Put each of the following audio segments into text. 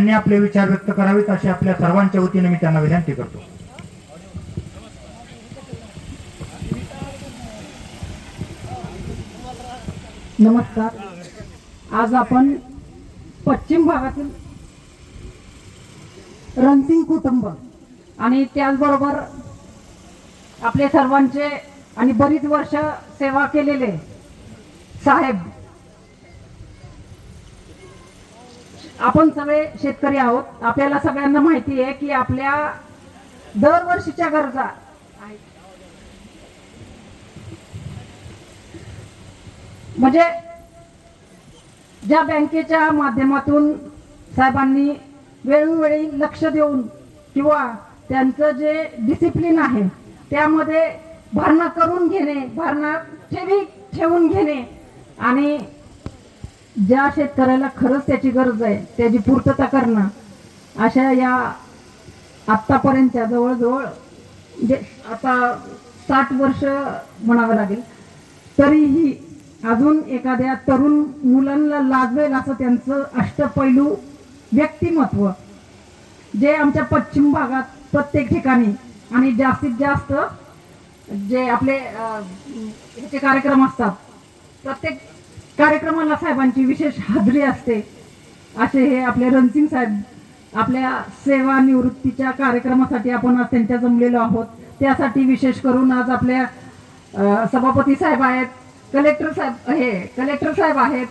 त्यांनी आपले विचार व्यक्त करावेत अशी आपल्या सर्वांच्या वतीने मी त्यांना विनंती करतो. नमस्कार. आज आपण पश्चिम भागातील रणसिंग कुटुंब आणि त्याचबरोबर आपले सर्वांचे आणि बरीच वर्ष सेवा केलेले साहेब आपण सगळे शेतकरी आहोत. आपल्याला सगळ्यांना माहिती आहे की आपल्या दरवर्षीच्या गरजा म्हणजे ज्या बँकेच्या माध्यमातून साहेबांनी वेळोवेळी लक्ष देऊन किंवा त्यांचं जे डिसिप्लिन आहे त्यामध्ये भरणा करून घेणे भरणा ठेवी ठेवून घेणे आणि ज्या शेतकऱ्याला खरंच त्याची गरज आहे त्याची पूर्तता करणं अशा या आत्तापर्यंतच्या जवळजवळ म्हणजे आता साठ वर्ष म्हणावं लागेल तरीही अजून एखाद्या तरुण मुलांना लाजवेल असं त्यांचं अष्टपैलू व्यक्तिमत्व जे आमच्या पश्चिम भागात प्रत्येक ठिकाणी आणि जास्तीत जास्त जे आपले ह्याचे कार्यक्रम असतात प्रत्येक कार्यक्रमाला साहेबांची विशेष हाजरी असते. असे हे आपले रणसिंग साहेब आपल्या सेवानिवृत्तीच्या कार्यक्रमासाठी आपण आज त्यांच्या जमलेलो आहोत. त्यासाठी विशेष करून आज आपल्या सभापती साहेब आहेत कलेक्टर साहेब हे कलेक्टर साहेब आहेत.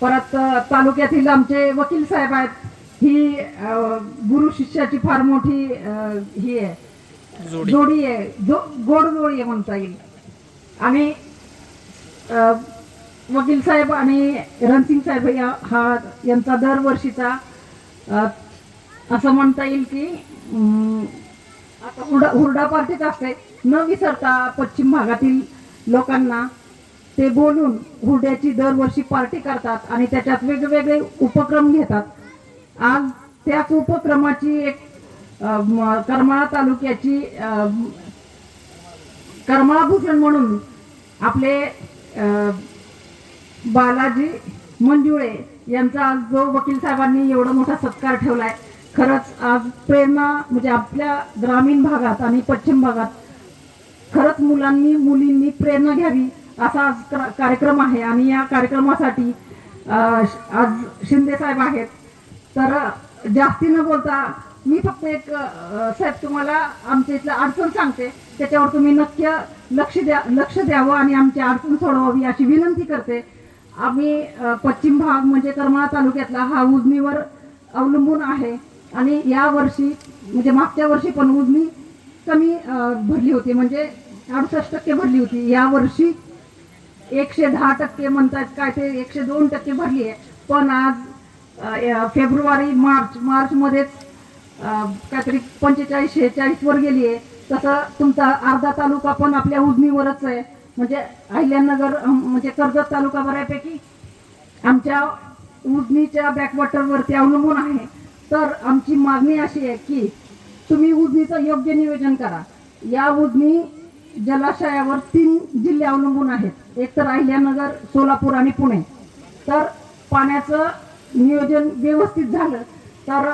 परत तालुक्यातील आमचे वकील साहेब आहेत. ही गुरु शिष्याची फार मोठी ही आहे. जोडी. आहे. जो गोड जोडी आहे म्हणता येईल. आणि वकील साहेब आणि रणसिंग साहेब या हा यांचा दरवर्षीचा असं म्हणता येईल की आता हुरडा हुरडा पार्टीच असते न विसरता पश्चिम भागातील लोकांना ते बोलून हुरड्याची दरवर्षी पार्टी करतात आणि त्याच्यात वेगवेगळे उपक्रम घेतात. आज त्याच उपक्रमाची एक करमाळा तालुक्याची करमाळाभूषण म्हणून आपले बालाजी मंजुळे यांचा आज जो वकील साहेबांनी एवढा मोठा सत्कार ठेवलाय खरंच आज प्रेरणा म्हणजे आपल्या ग्रामीण भागात आणि पश्चिम भागात खरंच मुलांनी मुलींनी प्रेरणा घ्यावी असा आज कार्यक्रम आहे. आणि या कार्यक्रमासाठी आज शिंदे साहेब आहेत. तर जास्ती न बोलता मी फक्त एक साहेब तुम्हाला आमच्या इथलं अडचण सांगते. त्याच्यावर तुम्ही नक्की लक्ष द्या लक्ष द्यावं आणि आमची अडचण सोडवावी अशी विनंती करते. आम्ही पश्चिम भाग म्हणजे करमाळा तालुक्यातला हा उजनीवर अवलंबून आहे. आणि या वर्षी म्हणजे मागच्या वर्षी पण उजनी कमी भरली होती. म्हणजे अडुसष्ट टक्के भरली होती. या वर्षी एकशे दहा टक्के म्हणतात काय ते एकशे दोन टक्के भरली आहे. पण आज फेब्रुवारी मार्च मार्चमध्येच काहीतरी पंचेचाळीस शेहेचाळीसवर गेली आहे. तसं तुमचा अर्धा तालुका पण आपल्या उजनीवरच आहे. म्हणजे अहिल्यानगर म्हणजे कर्जत तालुका बऱ्यापैकी आमच्या उजनीच्या बॅकवॉटरवरती अवलंबून आहे. तर आमची मागणी अशी आहे की तुम्ही उजनीचं योग्य नियोजन करा. या उजनी जलाशयावर तीन जिल्हे अवलंबून आहेत. एक तर अहिल्यानगर सोलापूर आणि पुणे. तर पाण्याचं नियोजन व्यवस्थित झालं तर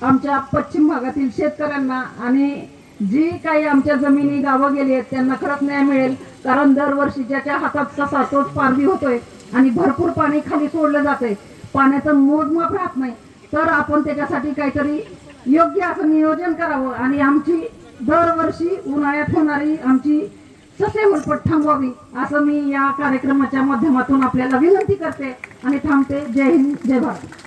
आमच्या पश्चिम भागातील शेतकऱ्यांना आणि जी काही आमच्या जमिनी गावं गेली आहेत त्यांना खरंच न्याय मिळेल. कारण दरवर्षी ज्याच्या हातात ससा तोच पारधी होतोय आणि भरपूर पाणी खाली सोडलं जातंय. पाण्याचं मोजमाप राहत नाही. तर आपण त्याच्यासाठी काहीतरी योग्य असं नियोजन करावं आणि आमची दरवर्षी उन्हाळ्यात होणारी आमची ससे उलपट थांबवावी असं मी या कार्यक्रमाच्या माध्यमातून आपल्याला विनंती करते आणि थांबते. जय हिंद जय भारत.